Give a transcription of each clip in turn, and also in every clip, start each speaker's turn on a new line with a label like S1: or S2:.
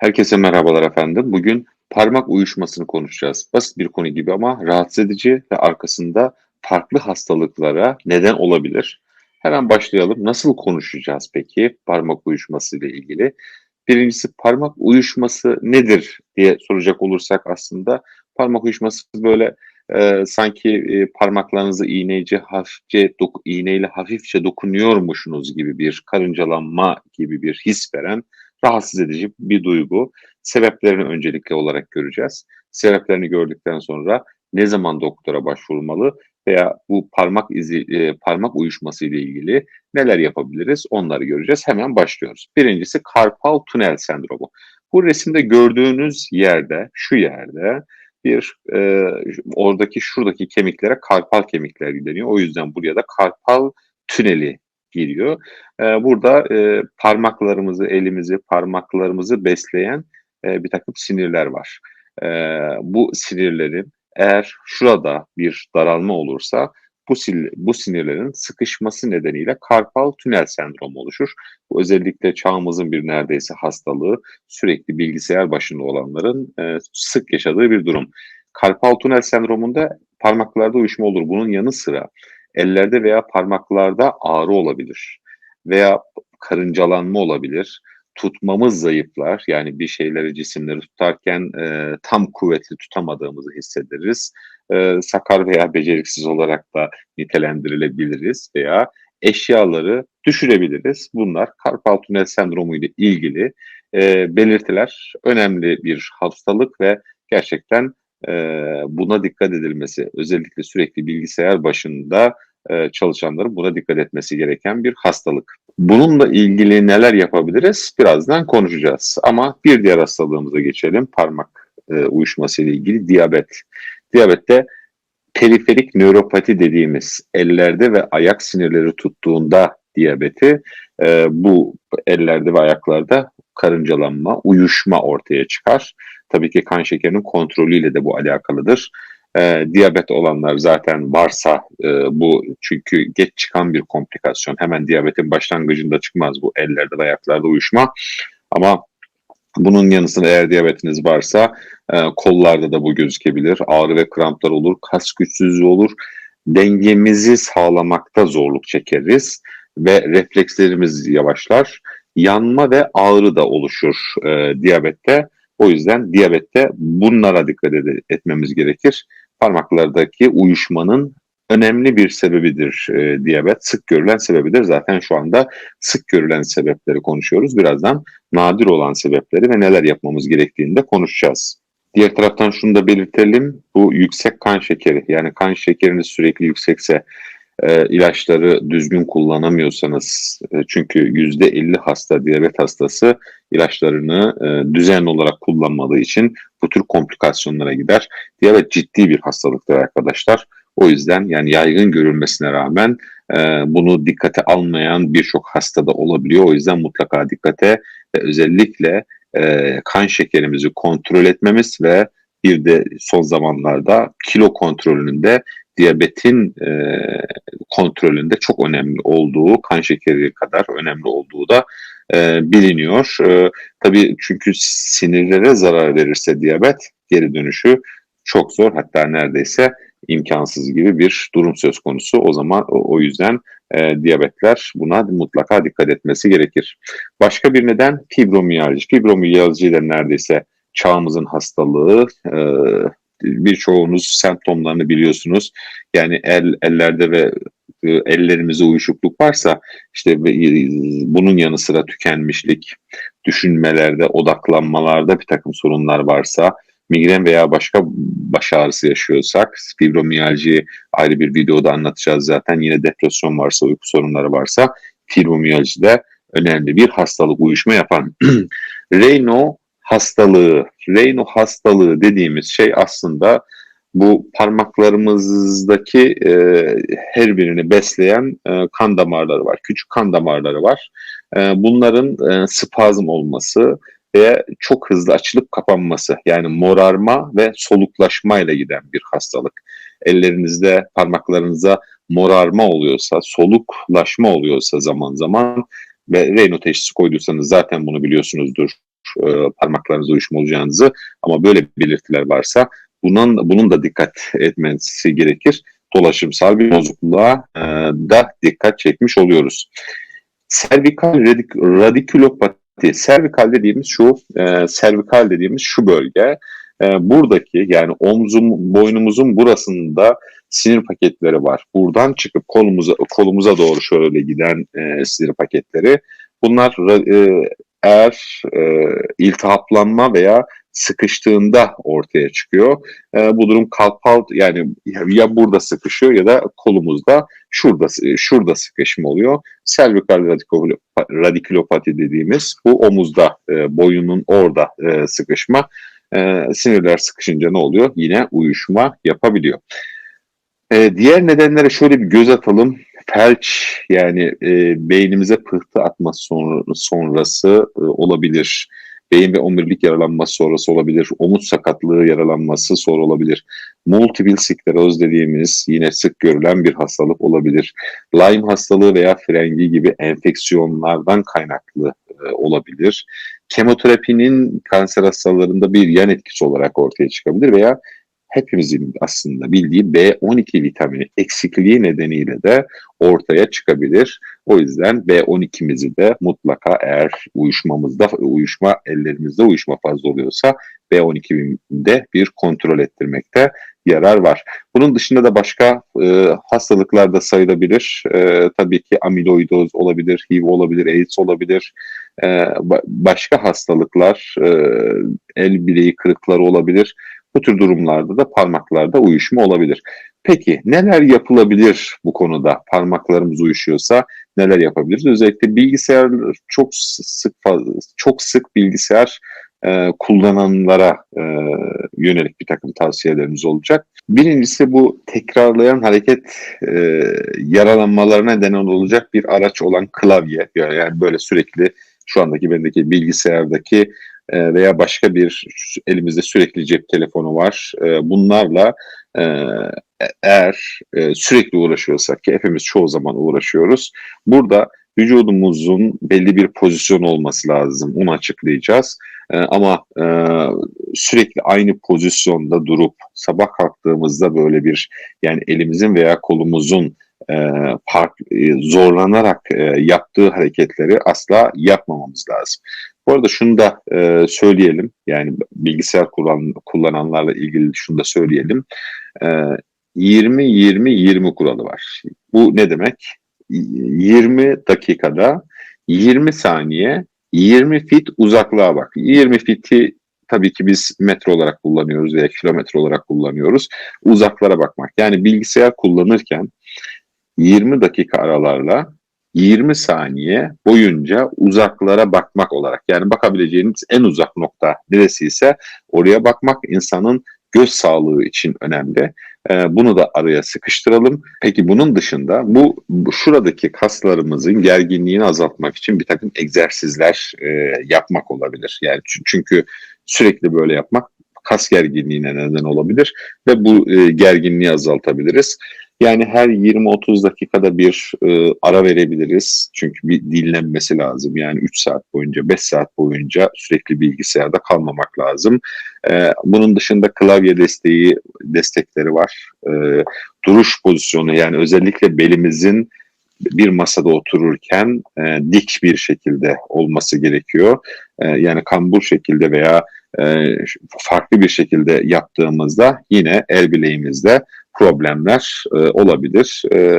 S1: Herkese merhabalar efendim. Bugün parmak uyuşmasını konuşacağız. Basit bir konu gibi ama rahatsız edici ve arkasında farklı hastalıklara neden olabilir. Hemen başlayalım. Nasıl konuşacağız peki parmak uyuşması ile ilgili? Birincisi parmak uyuşması nedir diye soracak olursak aslında parmak uyuşması böyle e, sanki e, parmaklarınızı iğneyce hafifçe dok iğneyle hafifçe dokunuyormuşsunuz gibi bir karıncalanma gibi bir his veren rahatsız edici bir duygu. Sebeplerini öncelikli olarak göreceğiz. Sebeplerini gördükten sonra ne zaman doktora başvurmalı veya bu parmak izi e, parmak uyuşması ile ilgili neler yapabiliriz onları göreceğiz. Hemen başlıyoruz. Birincisi karpal tünel sendromu. Bu resimde gördüğünüz yerde, şu yerde bir e, oradaki şuradaki kemiklere karpal kemikler deniyor. O yüzden buraya da karpal tüneli giriyor. E, burada parmaklarımızı, elimizi, parmaklarımızı besleyen e, bir takım sinirler var. E, bu sinirlerin eğer şurada bir daralma olursa bu, bu sinirlerin sıkışması nedeniyle karpal tünel sendromu oluşur. Bu özellikle çağımızın bir neredeyse hastalığı sürekli bilgisayar başında olanların e, sık yaşadığı bir durum. Karpal tünel sendromunda parmaklarda uyuşma olur. Bunun yanı sıra ellerde veya parmaklarda ağrı olabilir veya karıncalanma olabilir. Tutmamız zayıflar yani bir şeyleri cisimleri tutarken e, tam kuvvetli tutamadığımızı hissederiz. E, sakar veya beceriksiz olarak da nitelendirilebiliriz veya eşyaları düşürebiliriz. Bunlar karpal tünel sendromu ile ilgili e, belirtiler. Önemli bir hastalık ve gerçekten buna dikkat edilmesi, özellikle sürekli bilgisayar başında çalışanların buna dikkat etmesi gereken bir hastalık. Bununla ilgili neler yapabiliriz? Birazdan konuşacağız. Ama bir diğer hastalığımıza geçelim. Parmak uyuşması ile ilgili diyabet. Diyabette periferik nöropati dediğimiz ellerde ve ayak sinirleri tuttuğunda diyabeti bu ellerde ve ayaklarda karıncalanma, uyuşma ortaya çıkar. Tabii ki kan şekerinin kontrolüyle de bu alakalıdır. E, diyabet olanlar zaten varsa e, bu çünkü geç çıkan bir komplikasyon. Hemen diyabetin başlangıcında çıkmaz bu ellerde ve ayaklarda uyuşma. Ama bunun yanı sıra eğer diyabetiniz varsa e, kollarda da bu gözükebilir. Ağrı ve kramplar olur, kas güçsüzlüğü olur. Dengemizi sağlamakta zorluk çekeriz ve reflekslerimiz yavaşlar. Yanma ve ağrı da oluşur e, diyabette. O yüzden diyabette bunlara dikkat ed- etmemiz gerekir. Parmaklardaki uyuşmanın önemli bir sebebidir e, diyabet. Sık görülen sebebidir. Zaten şu anda sık görülen sebepleri konuşuyoruz. Birazdan nadir olan sebepleri ve neler yapmamız gerektiğini de konuşacağız. Diğer taraftan şunu da belirtelim. Bu yüksek kan şekeri yani kan şekeriniz sürekli yüksekse e, ilaçları düzgün kullanamıyorsanız e, çünkü yüzde 50 hasta diyabet hastası ilaçlarını e, düzenli olarak kullanmadığı için bu tür komplikasyonlara gider. Diyabet ciddi bir hastalıktır arkadaşlar. O yüzden yani yaygın görülmesine rağmen e, bunu dikkate almayan birçok hastada olabiliyor. O yüzden mutlaka dikkate ve özellikle e, kan şekerimizi kontrol etmemiz ve bir de son zamanlarda kilo kontrolünde diyabetin e, kontrolünde çok önemli olduğu, kan şekeri kadar önemli olduğu da e, biliniyor. E, tabii çünkü sinirlere zarar verirse diyabet geri dönüşü çok zor hatta neredeyse imkansız gibi bir durum söz konusu. O zaman o, yüzden e, diyabetler buna mutlaka dikkat etmesi gerekir. Başka bir neden fibromiyalji. Fibromiyalji de neredeyse çağımızın hastalığı. E, birçoğunuz semptomlarını biliyorsunuz. Yani el ellerde ve e, ellerimize uyuşukluk varsa işte e, bunun yanı sıra tükenmişlik, düşünmelerde, odaklanmalarda bir takım sorunlar varsa, migren veya başka baş ağrısı yaşıyorsak, fibromiyalji ayrı bir videoda anlatacağız zaten. Yine depresyon varsa, uyku sorunları varsa fibromiyalji de önemli bir hastalık uyuşma yapan. Raynaud hastalığı, Raynaud hastalığı dediğimiz şey aslında bu parmaklarımızdaki e, her birini besleyen e, kan damarları var. Küçük kan damarları var. E, bunların e, spazm olması ve çok hızlı açılıp kapanması yani morarma ve soluklaşma ile giden bir hastalık. Ellerinizde, parmaklarınıza morarma oluyorsa, soluklaşma oluyorsa zaman zaman ve Raynaud teşhisi koyduysanız zaten bunu biliyorsunuzdur e, parmaklarınızda uyuşma olacağınızı ama böyle belirtiler varsa bunun, bunun da dikkat etmesi gerekir. Dolaşımsal bir bozukluğa e, da dikkat çekmiş oluyoruz. Servikal radik radikülopati, servikal dediğimiz şu, e, servikal dediğimiz şu bölge, e, buradaki yani omzum, boynumuzun burasında sinir paketleri var. Buradan çıkıp kolumuza kolumuza doğru şöyle giden e, sinir paketleri. Bunlar e, eğer e, iltihaplanma veya sıkıştığında ortaya çıkıyor. E, bu durum kalpal yani ya burada sıkışıyor ya da kolumuzda şurada şurada sıkışma oluyor. Servikal radikülopati dediğimiz bu omuzda e, boyunun orada e, sıkışma. E, sinirler sıkışınca ne oluyor? Yine uyuşma yapabiliyor. E, diğer nedenlere şöyle bir göz atalım. Felç yani e, beynimize pıhtı atması sonra, sonrası e, olabilir. Beyin ve omurilik yaralanması sonrası olabilir. Omuz sakatlığı yaralanması sonra olabilir. Multiple skleroz dediğimiz yine sık görülen bir hastalık olabilir. Lyme hastalığı veya frengi gibi enfeksiyonlardan kaynaklı e, olabilir. Kemoterapinin kanser hastalarında bir yan etkisi olarak ortaya çıkabilir veya hepimizin aslında bildiği B12 vitamini eksikliği nedeniyle de ortaya çıkabilir. O yüzden B12'mizi de mutlaka eğer uyuşmamızda uyuşma ellerimizde uyuşma fazla oluyorsa B12'de bir kontrol ettirmekte yarar var. Bunun dışında da başka e, hastalıklar da sayılabilir. E, tabii ki amiloidoz olabilir, HIV olabilir, AIDS olabilir. E, başka hastalıklar, e, el bileği kırıkları olabilir. Bu tür durumlarda da parmaklarda uyuşma olabilir. Peki neler yapılabilir bu konuda? Parmaklarımız uyuşuyorsa neler yapabiliriz? Özellikle bilgisayar çok sık çok sık bilgisayar e, kullananlara e, yönelik bir takım tavsiyelerimiz olacak. Birincisi bu tekrarlayan hareket e, yaralanmalarına neden olacak bir araç olan klavye. Yani böyle sürekli şu andaki bendeki bilgisayardaki e, veya başka bir elimizde sürekli cep telefonu var. E, bunlarla e, eğer sürekli uğraşıyorsak ki hepimiz çoğu zaman uğraşıyoruz. Burada vücudumuzun belli bir pozisyon olması lazım. Onu açıklayacağız. ama sürekli aynı pozisyonda durup sabah kalktığımızda böyle bir yani elimizin veya kolumuzun fark, zorlanarak yaptığı hareketleri asla yapmamamız lazım. Bu arada şunu da e, söyleyelim. Yani bilgisayar kullan, kullananlarla ilgili şunu da söyleyelim. E, 20-20-20 kuralı var. Bu ne demek? 20 dakikada 20 saniye 20 fit uzaklığa bak. 20 fiti tabii ki biz metre olarak kullanıyoruz veya kilometre olarak kullanıyoruz. Uzaklara bakmak. Yani bilgisayar kullanırken 20 dakika aralarla 20 saniye boyunca uzaklara bakmak olarak yani bakabileceğiniz en uzak nokta neresi ise oraya bakmak insanın göz sağlığı için önemli. Ee, bunu da araya sıkıştıralım. Peki bunun dışında bu şuradaki kaslarımızın gerginliğini azaltmak için bir takım egzersizler e, yapmak olabilir. Yani çünkü sürekli böyle yapmak kas gerginliğine neden olabilir ve bu e, gerginliği azaltabiliriz. Yani her 20-30 dakikada bir e, ara verebiliriz. Çünkü bir dinlenmesi lazım. Yani 3 saat boyunca, 5 saat boyunca sürekli bilgisayarda kalmamak lazım. E, bunun dışında klavye desteği destekleri var. E, duruş pozisyonu yani özellikle belimizin bir masada otururken e, dik bir şekilde olması gerekiyor. E, yani kambur şekilde veya e, farklı bir şekilde yaptığımızda yine el bileğimizde problemler e, olabilir. E,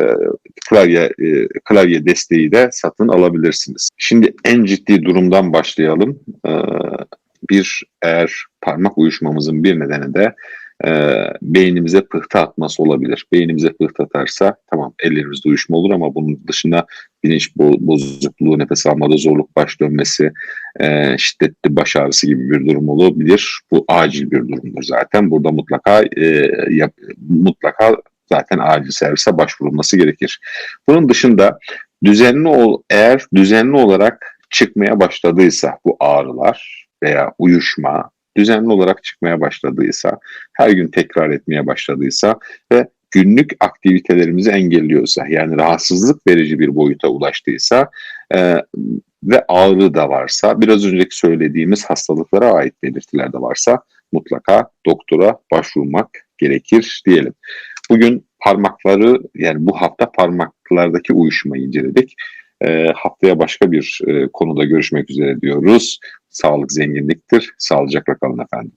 S1: klavye e, klavye desteği de satın alabilirsiniz. Şimdi en ciddi durumdan başlayalım. E, bir eğer parmak uyuşmamızın bir nedeni de e, beynimize pıhtı atması olabilir. Beynimize pıhtı atarsa tamam ellerimizde uyuşma olur ama bunun dışında bilinç bozukluğu, nefes almada zorluk, baş dönmesi, e, şiddetli baş ağrısı gibi bir durum olabilir. Bu acil bir durumdur zaten. Burada mutlaka e, yap, mutlaka zaten acil servise başvurulması gerekir. Bunun dışında düzenli ol, eğer düzenli olarak çıkmaya başladıysa bu ağrılar veya uyuşma düzenli olarak çıkmaya başladıysa, her gün tekrar etmeye başladıysa ve günlük aktivitelerimizi engelliyorsa yani rahatsızlık verici bir boyuta ulaştıysa e, ve ağrı da varsa, biraz önceki söylediğimiz hastalıklara ait belirtiler de varsa mutlaka doktora başvurmak gerekir diyelim. Bugün parmakları yani bu hafta parmaklardaki uyuşmayı inceledik. E, haftaya başka bir e, konuda görüşmek üzere diyoruz. Sağlık zenginliktir. Sağlıcakla kalın efendim.